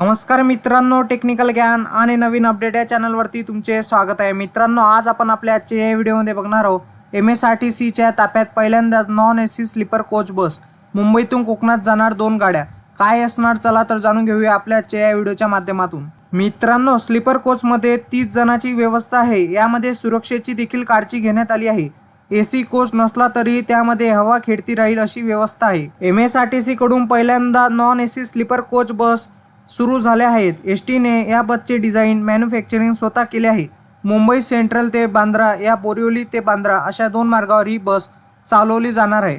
नमस्कार मित्रांनो टेक्निकल ज्ञान आणि नवीन अपडेट या चॅनलवरती तुमचे स्वागत आहे. मित्रांनो आज आपण आपल्या आजच्या या व्हिडिओमध्ये बघणार आहोत एम एस आर टी सीच्या ताफ्यात पहिल्यांदाच non A C sleeper coach bus. मुंबईतून कोकणात जाणार दोन गाड्या. काय असणार चला तर जाणून घेऊया आपल्या आजच्या या व्हिडिओच्या माध्यमातून. मित्रांनो स्लीपर कोचमध्ये तीस जणांची व्यवस्था आहे. यामध्ये सुरक्षेची देखील काळजी घेण्यात आली आहे. ए सी कोच नसला तरी त्यामध्ये हवा खेळती राहील अशी व्यवस्था आहे. M S R T C कडून पहिल्यांदा non A C sleeper coach bus सुरू झाल्या आहेत. एस टीने या बसचे डिझाईन मॅन्युफॅक्चरिंग स्वतः केले आहे. मुंबई सेंट्रल ते बांद्रा या बोरिवली ते बांद्रा अशा दोन मार्गावर ही बस चालवली जाणार आहे.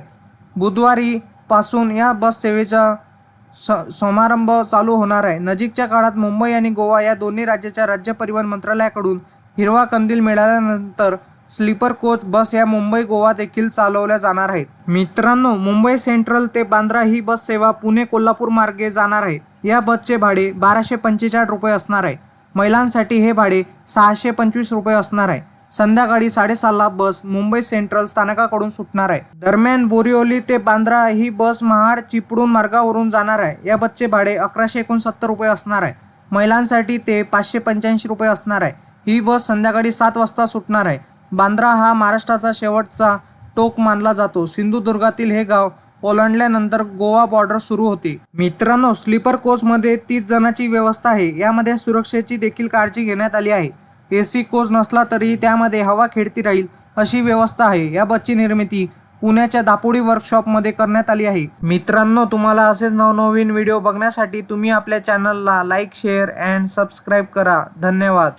बुधवारी पासून या बस सेवेचा स समारंभ चालू होणार आहे. नजीकच्या काळात मुंबई आणि गोवा या दोन्ही राज्याच्या राज्य परिवहन मंत्रालयाकडून हिरवा कंदील मिळाल्यानंतर स्लीपर कोच बस या मुंबई गोवा देखील चालवल्या जाणार आहेत. मित्रांनो मुंबई सेंट्रल ते बांद्रा ही बस सेवा पुणे कोल्हापूर मार्गे जाणार आहे. या बसचे भाडे बाराशे पंचेचाळीस रुपये असणार आहे. महिलांसाठी हे भाडे सहाशे पंचवीस रुपये असणार आहे. संध्याकाळी साडेसहाला बस मुंबई सेंट्रल स्थानकाकडून सुटणार आहे. दरम्यान बोरिवली ते बांद्रा ही बस महाड चिपळूण मार्गावरून जाणार आहे. या बसचे भाडे अकराशे एकोणसत्तर रुपये असणार आहे. महिलांसाठी ते पाचशे पंच्याऐंशी रुपये असणार आहे. ही बस संध्याकाळी सात वाजता सुटणार आहे. बांद्रा हा महाराष्ट्राचा शेवटचा टोक मानला जातो. सिंधुदुर्गातील हे गाव ओलांडल्यानंतर गोवा बॉर्डर सुरू होते. मित्रांनो स्लीपर कोचमध्ये तीस जणांची व्यवस्था आहे. यामध्ये सुरक्षेची देखील काळजी घेण्यात आली आहे. एसी कोच नसला तरी त्यामध्ये हवा खेळती राहील अशी व्यवस्था आहे. या बसची निर्मिती पुण्याच्या दापोडी वर्कशॉपमध्ये करण्यात आली आहे. मित्रांनो तुम्हाला असेच नवनवीन व्हिडिओ बघण्यासाठी तुम्ही आपल्या चॅनलला लाईक शेअर अँड सबस्क्राईब करा. धन्यवाद.